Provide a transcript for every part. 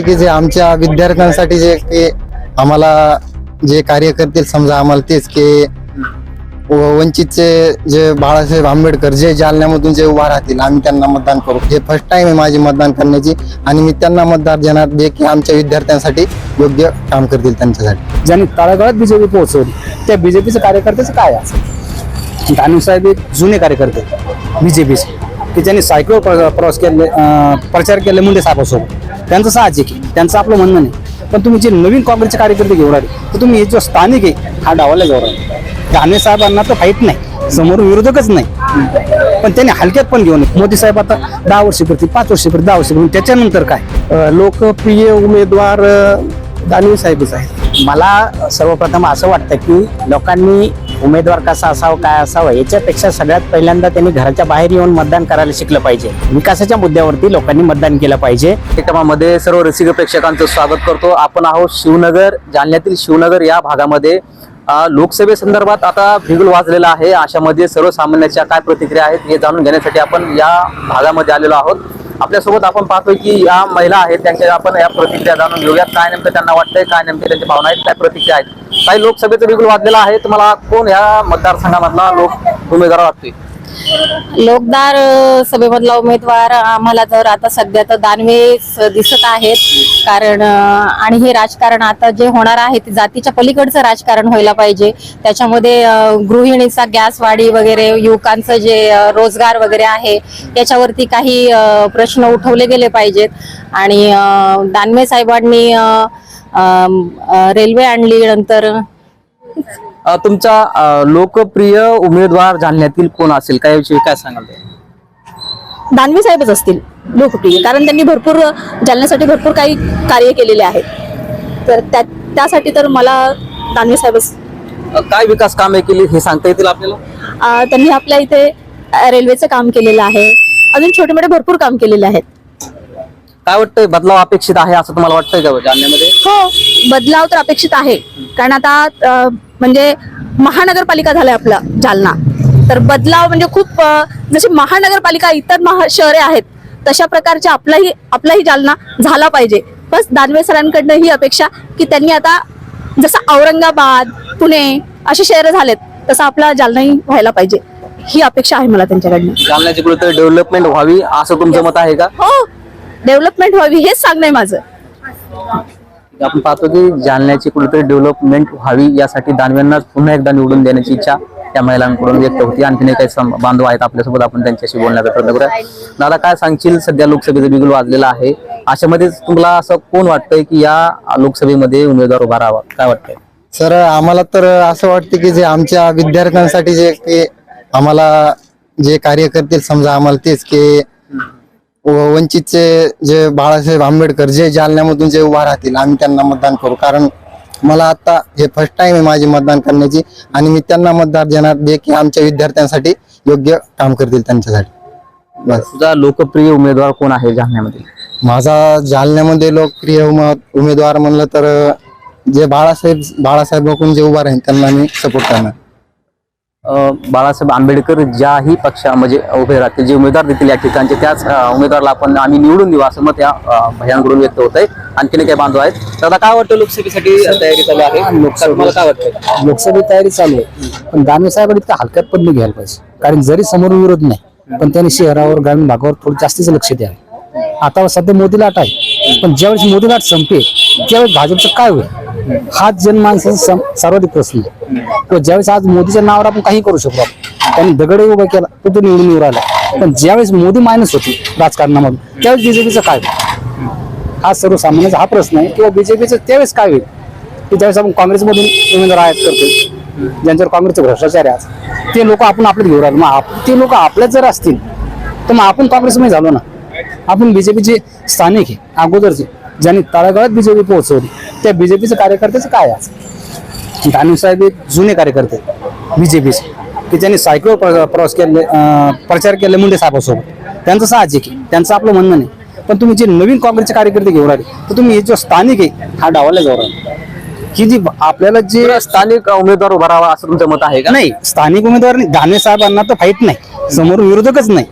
वाटते की जे आमच्या विद्यार्थ्यांसाठी जे की आम्हाला जे कार्य करतील समजा आम्हाला तेच की वंचितचे जे बाळासाहेब आंबेडकर जे जालन्यामधून जे उभा राहतील आम्ही त्यांना मतदान करू. हे फर्स्ट टाइम आहे माझी मतदान करण्याची आणि मी त्यांना मतदान देणार जे की आमच्या विद्यार्थ्यांसाठी योग्य काम करतील त्यांच्यासाठी. ज्यांनी तळागाळात बीजेपी पोहोचवली त्या बीजेपीच्या कार्यकर्त्याचं काय आहे? दानूसाहेब एक जुने कार्यकर्ते बीजेपीचे की ज्यांनी सायकल प्रवास केले प्रचार केले मुंडे साहेबासोबत. त्यांचं साहजिक आहे त्यांचं आपलं म्हणणं नाही. पण तुम्ही जे नवीन काँग्रेसचे कार्यकर्ते घेऊन राहिले तर तुम्ही हे जो स्थानिक आहे हा डावाला घेऊन राहिले. दानवे साहेबांना तर फाईट नाही समोर विरोधकच नाही. पण त्यांनी हलक्यात पण घेऊन मोदी साहेब आता दहा वर्ष करतील पाच वर्ष करतील दहा वर्ष करतील त्याच्यानंतर काय? लोकप्रिय उमेदवार दानवे साहेबच आहेत. मला सर्वप्रथम असं वाटतं की लोकांनी उमेदवार कसा असावं काय असावं याच्यापेक्षा सगळ्यात पहिल्यांदा त्यांनी घराच्या बाहेर येऊन मतदान करायला शिकलं पाहिजे. विकासाच्या मुद्द्यावरती लोकांनी मतदान केलं पाहिजे. कार्यक्रमामध्ये सर्व रसिक प्रेक्षकांचं स्वागत करतो. आपण आहोत शिवनगर जालन्यातील शिवनगर या भागामध्ये. लोकसभेसंदर्भात आता बिगुल वाजलेला आहे. अशामध्ये सर्वसामान्याच्या काय प्रतिक्रिया आहेत हे जाणून घेण्यासाठी आपण या भागामध्ये आलेलो आहोत. आपल्यासोबत आपण पाहतोय की या महिला आहेत त्यांच्या आपण या प्रतिक्रिया जाणून घेऊयात. काय नेमकं त्यांना वाटतंय काय नेमके त्यांच्या भावना आहेत काय प्रतिक्रिया आहेत? काही लोकसभेचं बिगुल वाजलेला आहे. तुम्हाला कोण या मतदारसंघामधला लोक उमेदवार वाटतोय? लोकदार सभेमधला उमेदवार आम्हाला तर आता सध्या तर दानवे दिसत आहेत. कारण आणि हे राजकारण आता जे होणार आहे ते जातीच्या पलीकडचं राजकारण व्हायला पाहिजे. त्याच्यामध्ये गृहिणीचा गॅस वाढी वगैरे युवकांचं जे रोजगार वगैरे आहे याच्यावरती काही प्रश्न उठवले गेले पाहिजेत. आणि दानवे साहेबांनी रेल्वे आणली नंतर. तुमचा लोकप्रिय उमेदवार जालन्यातील कोण असेल? काय विषयी काय सांगाल दानवे साहेबच असतील लोकप्रिय. कारण त्यांनी भरपूर जालन्यासाठी भरपूर काही कार्य केलेले आहेत तर त्या त्यासाठी तर मला दानवे साहेबच काय विकास कामे केली हे सांगता येतील आपल्याला? त्यांनी आपल्या इथे रेल्वेचं काम केलेलं आहे. अजून छोटे मोठे भरपूर काम केलेले आहेत. काय वाटतंय बदलाव अपेक्षित आहे असं तुम्हाला वाटतंय का जालन्यामध्ये? हो बदलाव तर अपेक्षित आहे. कारण आता म्हणजे महानगरपालिका झालंय आपलं जालना. तर बदलाव म्हणजे खूप जशी महानगरपालिका इतर महा शहरे आहेत तशा प्रकारचे आपलाही आपलाही जालना झाला पाहिजे. बस दानवे सरांकडनं ही अपेक्षा की त्यांनी आता जसं औरंगाबाद पुणे असे शहरं झालेत तसं आपला जालनाही व्हायला पाहिजे. ही अपेक्षा आहे मला त्यांच्याकडनं. जालन्याची कुठेतरी डेव्हलपमेंट व्हावी असं तुमचं मत आहे का? हो डेव्हलपमेंट व्हावी हेच सांगणं आहे माझं. आपण पाहतो की जालन्याची कुठेतरी डेव्हलपमेंट व्हावी यासाठी दानव्यांनाच पुन्हा एकदा निवडून देण्याची इच्छा त्या महिलांकडून व्यक्त होती. आणखीन काही सम- बांधव आहेत आपल्यासोबत आपण त्यांच्याशी बोलण्याचा प्रयत्न करूया. दादा काय सांगशील? सध्या लोकसभेचं बिगुल वाजलेला आहे. अशामध्येच तुम्हाला असं कोण वाटतंय की या लोकसभेमध्ये उमेदवार उभा राहावा? काय वाटतंय? सर आम्हाला तर असं वाटतं की जे आमच्या विद्यार्थ्यांसाठी जे आम्हाला जे कार्य करतील समजा आम्हाला तेच की व- वंचितचे जे बाळासाहेब आंबेडकर जे जालन्यामधून जे उभा राहतील आम्ही त्यांना मतदान करू. कारण मला आता हे फर्स्ट टाइम आहे माझी मतदान करण्याची आणि मी त्यांना मतदार देणार जे की आमच्या विद्यार्थ्यांसाठी योग्य काम करतील त्यांच्यासाठी. बस. तुझा लोकप्रिय उमेदवार कोण आहे जालन्यामध्ये? माझा जालन्यामध्ये लोकप्रिय उम- उमेदवार म्हणलं तर जे बाळासाहेब बाळासाहेब बघून जे उभा राहील त्यांना मी सपोर्ट करणार. बाळासाहेब आंबेडकर ज्याही पक्षा म्हणजे उभे राहतील जे उमेदवार देतील या ठिकाणचे त्याच उमेदवाराला आपण आम्ही निवडून देऊ असं मत या भयांकडून व्यक्त होत आहे आणखीन काही बांधव आहेत. तर आता काय वाटतं लोकसभेसाठी तयारी चालू आहे? तुम्हाला काय वाटतं? लोकसभेत तयारी चालू आहे. पण दानवे साहेब इतकं हलक्यात पण घ्यायला पाहिजे. कारण जरी समोर विरोध नाही पण त्यांनी शहरावर ग्रामीण भागावर थोडं जास्तीच लक्ष द्यावे. आता सध्या मोदी लाट आहे. पण ज्यावेळेस मोदी लाट संपेल त्यावेळेस भाजपचं काय होईल? हाच जनमानसाचा सर्वाधिक प्रश्न आहे. ज्यावेळेस आज मोदीच्या नावावर आपण काही करू शकतो त्यांनी दगडही उभा केला तो तो निवडून येऊ राहिला. पण ज्यावेळेस मोदी मायनस होती राजकारणामधून त्यावेळेस बीजेपीचं काय हा सर्वसामान्याचा हा प्रश्न आहे किंवा बीजेपीचं त्यावेळेस काय होईल? की ज्यावेळेस आपण काँग्रेसमधून उमेदवार आयात करतो ज्यांच्यावर काँग्रेसचा भ्रष्टाचार आहे ते लोक आपण आपल्यात घेऊ राहिले. मग आप- ते लोक आपल्याच जर असतील तर मग आपण काँग्रेसमध्ये झालो ना? आपण बीजेपीचे स्थानिक आहे अगोदरचे. ज्यांनी तळागाळात बीजेपी पोहोचवली त्या बीजेपीचं कार्यकर्त्याचं काय आज? दानवे साहेब एक जुने कार्यकर्ते बीजेपीचे की ज्यांनी सायकल प्रवास केले प्रचार केले मुंडे साहेबासोबत. त्यांचं साहजिक आहे त्यांचं आपलं म्हणणं नाही. पण तुम्ही जे नवीन काँग्रेसचे कार्यकर्ते घेऊन राहिले तर तुम्ही हे जो स्थानिक आहे हा डावाला जाऊ राहिले. ही जी आपल्याला जे स्थानिक उमेदवार उभा राहावा असं तुमचं मत आहे का? नाही स्थानिक उमेदवार नाही. दानवे साहेबांना तर फाईट नाही. समोर विरोधकच नाही.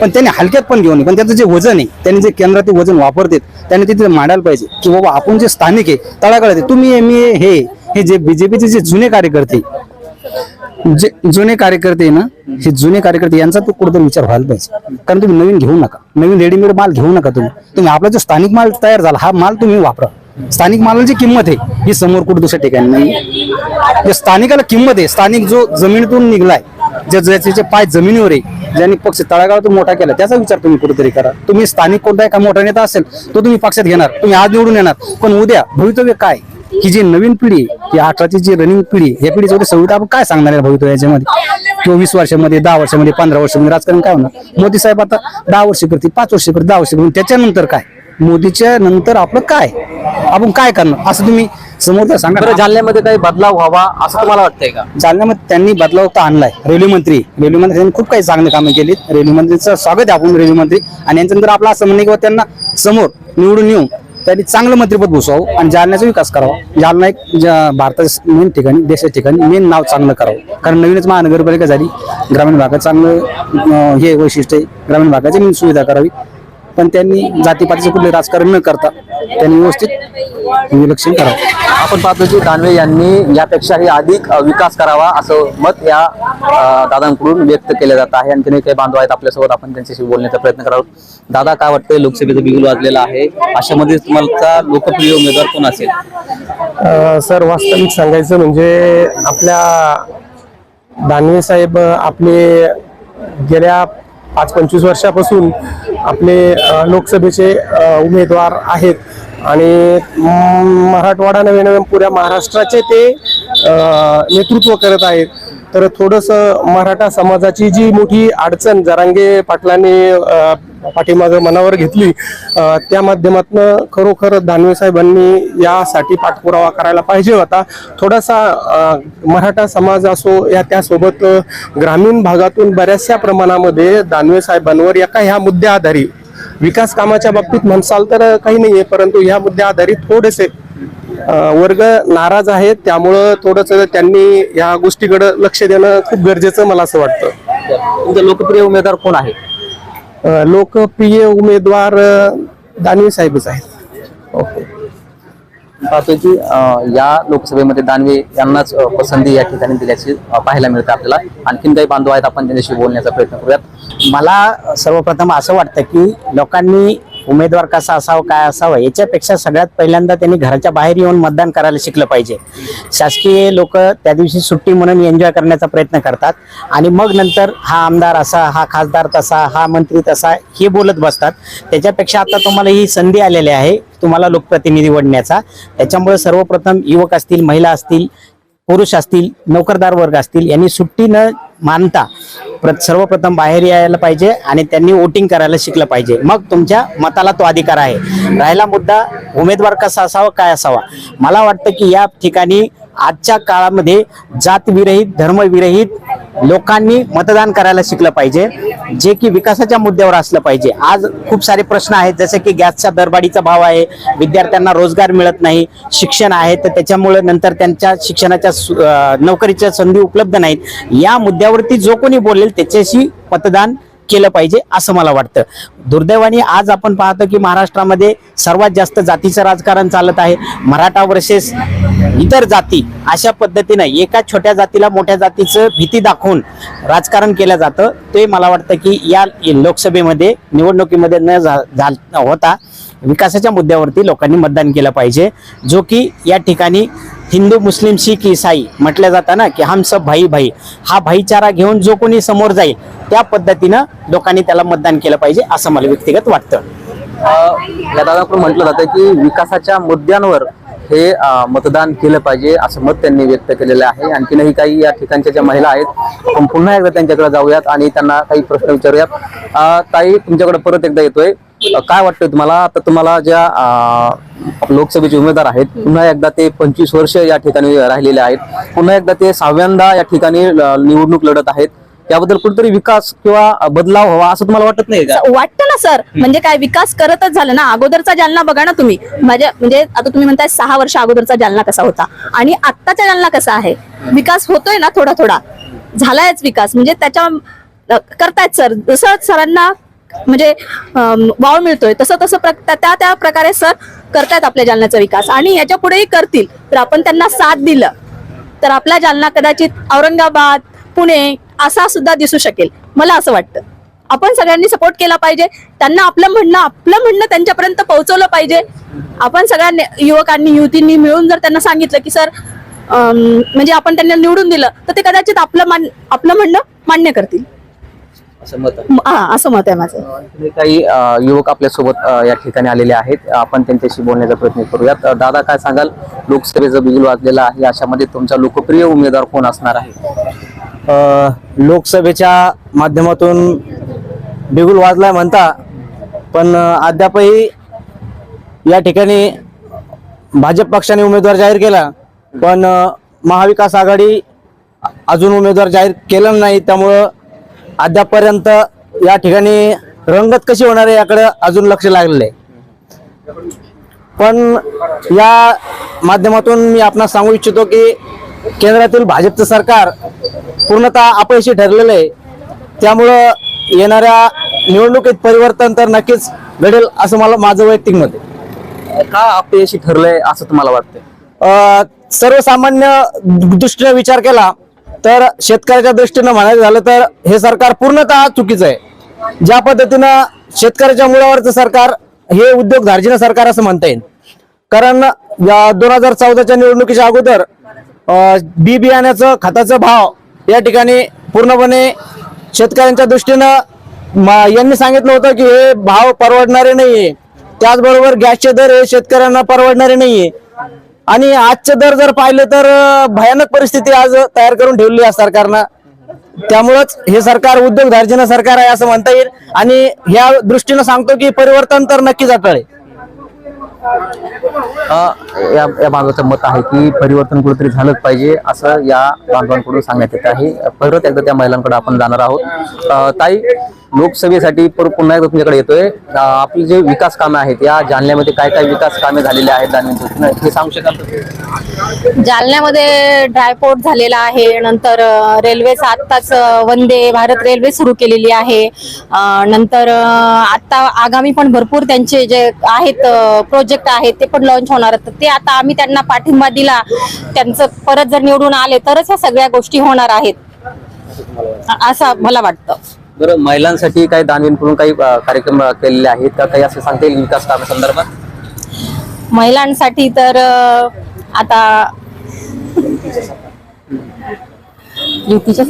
पण त्यांनी हलक्यात पण घेऊ नये पण त्याचं जे वजन आहे त्यांनी जे केंद्रात वजन वापरते त्यांनी तिथे मांडायला पाहिजे. की बाबा आपण जे स्थानिक आहे तळागाळात तुम्ही मी हे हे जे बीजेपीचे जे जुने कार्यकर्ते जे जुने कार्यकर्ते ना हे जुने कार्यकर्ते यांचा तो कुठेतरी विचार व्हायला पाहिजे. कारण तुम्ही नवीन घेऊ नका. नवीन रेडीमेड माल घेऊ नका तुम्ही. तुम्ही आपला जो स्थानिक माल तयार झाला हा माल तुम्ही वापरा. स्थानिक मालाची किंमत आहे ही समोर कुठे दुसऱ्या ठिकाणी नाही. जे स्थानिकाला किंमत आहे स्थानिक जो जमिनीतून निघलाय जे ज्याचे जे पाय जमिनीवर आहे ज्यांनी पक्ष तळागाळातून मोठा केला त्याचा विचार तुम्ही कुठेतरी करा. तुम्ही स्थानिक कोणता एका मोठा नेता असेल तो तुम्ही पक्षात घेणार तुम्ही आज निवडून येणार. पण उद्या भवितव्य काय? की जी नवीन पिढी ही अठराची जी रनिंग पिढी या पिढीचं उद्या आपण काय सांगणार आहे भवितव्य याच्यामध्ये? किंवा वीस वर्षामध्ये दहा वर्षामध्ये पंधरा वर्षामध्ये राजकारण काय होणार? मोदी साहेब आता दहा वर्ष करतील पाच वर्ष करतील दहा वर्ष करतील त्याच्यानंतर काय? मोदीच्या नंतर आपलं काय? आपण काय करणार? असं तुम्ही समोर सांगा. बरं जालन्यामध्ये काही बदलाव व्हावा असं तुम्हाला वाटतंय का? जालन्यामध्ये त्यांनी बदलाव तर आणलाय. रेल्वे मंत्री रेल्वे मंत्री यांनी खूप काही चांगली कामं केली रेल्वे मंत्रीचं स्वागत आहे आपण रेल्वे मंत्री. आणि यांच्यानंतर आपला असं म्हणणं आहे की बा त्यांना समोर निवडून येऊन त्यांनी चांगलं मंत्रिपद बसवावं आणि जालन्याचा विकास करावा. जालना एक भारताच्या मेन ठिकाणी देशाच्या ठिकाणी मेन नाव चांगलं करावं. कारण नवीनच महानगरपालिका झाली. ग्रामीण भागात चांगलं हे वैशिष्ट्य आहे. ग्रामीण भागाची मेन सुविधा करावी. पण त्यांनी जातीपातीचं कुठले राजकारण न करता त्यांनी व्यवस्थित विलक्षण करावं. आपण पाहतो की दानवे यांनी यापेक्षाही अधिक विकास करावा असं मत या दादांकडून व्यक्त केलं जात आहे. आणि त्यांनी काही बांधव आहेत आपल्यासोबत आपण त्यांच्याशी बोलण्याचा प्रयत्न करावा दादा काय वाटतंय लोकसभेचं बिगुल वाजलेलं आहे? अशामध्ये तुम्हाला लोकप्रिय उमेदवार कोण असेल? सर वास्तविक सांगायचं म्हणजे आपल्या दानवे साहेब आपले गेल्या पाच पंचवीस वर्षापासून आपले लोकसभेचे उमेदवार आहेत. आणि मराठवाडा नव्हे नव्हे पुऱ्या महाराष्ट्राचे ते नेतृत्व करत आहेत. तर थोडंसं मराठा समाजाची जी मोठी अडचण जरांगे पाटलांनी पाठीमागं मनावर घेतली त्या माध्यमातून खरोखर दानवे साहेबांनी यासाठी पाठपुरावा करायला पाहिजे होता. थोडासा मराठा समाज असो या त्यासोबत ग्रामीण भागातून बऱ्याचशा प्रमाणामध्ये दानवे साहेबांवर एका ह्या मुद्द्या आधारित विकास कामाच्या बाबतीत म्हणसाल तर काही नाहीये परंतु ह्या मुद्द्या आधारित थोडेसे वर्ग नाराज आहेत. त्यामुळं थोडस त्यांनी या गोष्टीकडे लक्ष देणं खूप गरजेचं मला असं वाटतं. तुमचा लोकप्रिय उमेदवार कोण आहे लोकप्रिय उमेदवार दानवे साहेबच आहेत. ओके. पाहतोय की या लोकसभेमध्ये दानवे यांनाच पसंती या ठिकाणी दिल्याची पाहायला मिळते आपल्याला. आणखीन काही बांधव आहेत आपण त्यांच्याशी बोलण्याचा प्रयत्न करूयात. मला सर्वप्रथम असं वाटतं की लोकांनी उमेदवार कसा असावा काय असावं याच्यापेक्षा सगळ्यात पहिल्यांदा त्यांनी घराच्या बाहेर येऊन मतदान करायला शिकलं पाहिजे. शासकीय लोक त्या दिवशी सुट्टी म्हणून एन्जॉय करण्याचा प्रयत्न करतात आणि मग नंतर हा आमदार असा हा खासदार तसा हा मंत्री तसा हे बोलत बसतात. त्याच्यापेक्षा आता तुम्हाला ही संधी आलेली आहे तुम्हाला लोकप्रतिनिधी निवडण्याचा त्याच्यामुळे सर्वप्रथम युवक असतील महिला असतील पुरुष असतील नोकरदार वर्ग असतील यांनी सुट्टी न मानता. प्र सर्वप्रथम बाहेर यायला पाहिजे आणि त्यांनी वोटिंग करायला शिकलं पाहिजे. मग तुमच्या मताला तो अधिकार आहे. राहिला मुद्दा उमेदवार कसा असावा काय असावा? मला वाटतं की या ठिकाणी आजच्या काळामध्ये जातविरहित धर्मविरहित लोकांनी मतदान करायला शिकलं पाहिजे जे की विकासाच्या मुद्द्यावर असलं पाहिजे. आज खूप सारे प्रश्न आहेत जसे की गॅसच्या दरबाडीचा भाव आहे विद्यार्थ्यांना रोजगार मिळत नाही शिक्षण आहे तर त्याच्यामुळे नंतर त्यांच्या शिक्षणाच्या सु- नोकरीच्या संधी उपलब्ध नाहीत. या मुद्द्यावरती जो कोणी बोलेल त्याच्याशी मतदान केलं पाहिजे असं मला वाटतं. दुर्दैवाने आज आपण पाहतो की महाराष्ट्रामध्ये सर्वात जास्त जातीचं राजकारण चालत आहे. मराठा वर्सेस इतर जाती अशा पद्धतीनं एका छोट्या जातीला मोठ्या जातीचं भीती दाखवून राजकारण केलं जातं. ते मला वाटतं की या लोकसभेमध्ये निवडणुकीमध्ये न झा झाल- होता विकासाच्या मुद्द्यावरती लोकांनी मतदान केलं पाहिजे. जो की या ठिकाणी हिंदू मुस्लिम शीख इसाई म्हटलं जातं ना की हम सब भाई भाई हा भाईचारा घेऊन जो कोणी समोर जाईल त्या पद्धतीनं लोकांनी त्याला मतदान केलं पाहिजे असं मला व्यक्तिगत वाटतं. अं, दादाकडून म्हटलं जातं की विकासाच्या मुद्द्यांवर हे मतदान केलं पाहिजे असं मत त्यांनी व्यक्त केलेलं आहे. आणखीनही काही या ठिकाणच्या ज्या महिला आहेत आपण पुन्हा एकदा त्यांच्याकडे जाऊयात आणि त्यांना काही प्रश्न विचारूयात. ताई तुमच्याकडे परत एकदा येतोय. काय वाटतंय तुम्हाला? आता तुम्हाला ज्या लोकसभेचे उमेदवार आहेत पुन्हा एकदा ते पंचवीस वर्ष या ठिकाणी राहिलेले आहेत. पुन्हा एकदा ते सहाव्यांदा या ठिकाणी निवडणूक लढत आहेत. याबद्दल कुठेतरी विकास किंवा बदलाव हवा असं तुम्हाला वाटत नाही का? वाटतं ना सर. म्हणजे काय विकास करतच झालं ना. अगोदरचा जालना बघा ना तुम्ही. माझ्या म्हणजे आता तुम्ही म्हणताय सहा वर्ष अगोदरचा जालना कसा होता. आणि आत्ताचा जालना कसा आहे? विकास होतोय ना थोडा थोडा. झालायच विकास. म्हणजे त्याच्या करतायत सर. जसं सरांना म्हणजे वाव मिळतोय. तसं तसं प्र- त्या त्या- प्रकारे सर करतायत आपल्या जालन्याचा विकास. आणि याच्या पुढेही करतील. तर आपण त्यांना साथ दिलं तर आपला जालना कदाचित औरंगाबाद पुणे असा सुद्धा दिसू शकेल. मला असं वाटतं. आपण सगळ्यांनी सपोर्ट केला पाहिजे. त्यांना आपलं म्हणणं आपलं म्हणणं त्यांच्यापर्यंत पोहोचवलं पाहिजे. आपण सगळ्या युवकांनी युवतींनी मिळून जर त्यांना सांगितलं की सर म्हणजे आपण त्यांना निवडून दिलं तर ते कदाचित आपलं मान आपलं म्हणणं मान्य करतील. असं मत आहे? म- हा असं मत आहे माझं. काही अ, युवक आपल्यासोबत या ठिकाणी आलेले आहेत. आपण त्यांच्याशी बोलण्याचा प्रयत्न करूयात. अ, दादा काय सांगाल? लोकसभेचं बिगुल वाजलेलं आहे. अशामध्ये तुमचा लोकप्रिय उमेदवार कोण असणार आहे? अ, लोकसभेच्या माध्यमातून बिगुल वाजलाय म्हणता पण अ, अद्यापही या ठिकाणी भाजप पक्षाने उमेदवार जाहीर केला पण अ, महाविकास आघाडी अजून उमेदवार जाहीर केलं नाही. त्यामुळं अद्यापपर्यंत या ठिकाणी रंगत कशी होणार आहे याकडे अजून लक्ष लागलेलं आहे. पण या माध्यमातून मी आपणास सांगू इच्छितो की केंद्रातील भाजपचं सरकार पूर्णतः अपयशी ठरलेलं आहे. त्यामुळं येणाऱ्या निवडणुकीत परिवर्तन तर नक्कीच घडेल असं मला माझं वैयक्तिक मत आहे. का अपयशी ठरलंय असं तुम्हाला वाटतं अ, सर्वसामान्य दृष्टीने विचार केला तर शेतकऱ्याच्या दृष्टीनं म्हणायचं झालं तर हे सरकार पूर्णतः चुकीचं आहे. ज्या पद्धतीनं शेतकऱ्याच्या मुळावरचं सरकार हे उद्योग धार्जिनं सरकार असं म्हणता येईल. कारण दोन हजार चौदाच्या निवडणुकीच्या अगोदर बी बियाण्याचं खताचं भाव या ठिकाणी पूर्णपणे शेतकऱ्यांच्या दृष्टीनं यांनी सांगितलं होतं की हे भाव परवडणारे नाहीये. त्याचबरोबर गॅसचे दर हे शेतकऱ्यांना परवडणारे नाहीये. आणि आजचे दर जर पाहिले तर भयानक परिस्थिती आज तयार करून ठेवली आहे सरकारनं. त्यामुळंच हे सरकार उद्योग धार्जिनं सरकार आहे असं म्हणता येईल. आणि ह्या दृष्टीनं सांगतो की परिवर्तन तर नक्कीच अटळ या या मागचं मत आहे की परिवर्तन कुठेतरी झालंच पाहिजे असं या बांधवांकडून सांगण्यात येत आहे. परत एकदा त्या महिलांकडे आपण जाणार आहोत. ताई लोकसभेसाठी पर- पुन्हा एकदा तुमच्याकडे येतोय. आपली जे विकास कामे आहेत या जालन्यामध्ये काय काय विकास कामे झालेली आहेत हे सांगू शकाल जालन्यामध्ये ड्रायपोर्ट झालेला आहे नंतर अ, रेल्वेचं आत्ताच वंदे भारत रेल्वे सुरू केलेली आहे. नंतर आत्ता आता आगामी पण भरपूर त्यांचे जे आहेत प्रोजेक्ट आहेत ते पण लॉन्च होणार तर ते आता आम्ही त्यांना पाठिंबा दिला. त्यांचं परत जर निवडून आले तरच ह्या सगळ्या गोष्टी होणार आहेत. असं मला वाटतं. बरं महिलांसाठी काही दानवेंकडून काही अ, कार्यक्रम केलेले आहेत का? काही असं सांगता येईल विकास कामे संदर्भात महिलांसाठी तर अ, आता युतीच्या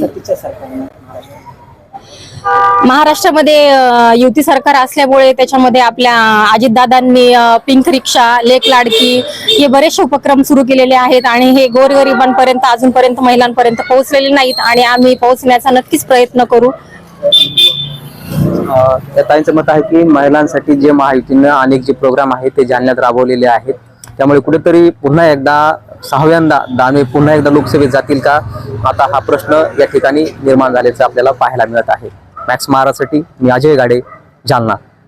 महाराष्ट्रामध्ये अ, युती सरकार असल्यामुळे त्याच्यामध्ये आपल्या अजितदादांनी अ, पिंक रिक्षा लेक लाडकी हे बरेचसे उपक्रम सुरू केलेले आहेत आणि हे गोरगरिबांपर्यंत अजूनपर्यंत महिलांपर्यंत पोहोचलेले नाहीत आणि आम्ही पोहोचण्याचा नक्कीच प्रयत्न करू. ताईंचं मत आहे की महिलांसाठी जे महायुतीनं अनेक जे प्रोग्राम आहेत ते जालन्यात राबवलेले आहेत. त्यामुळे कुठेतरी पुन्हा एकदा सहाव्यांदा दानवे पुन्हा एकदा लोकसभेत जातील का? आता हा प्रश्न या ठिकाणी निर्माण झाल्याचं आपल्याला पाहायला मिळत आहे. मॅक्स महाराजसाठी मी अजय गाडे जालना.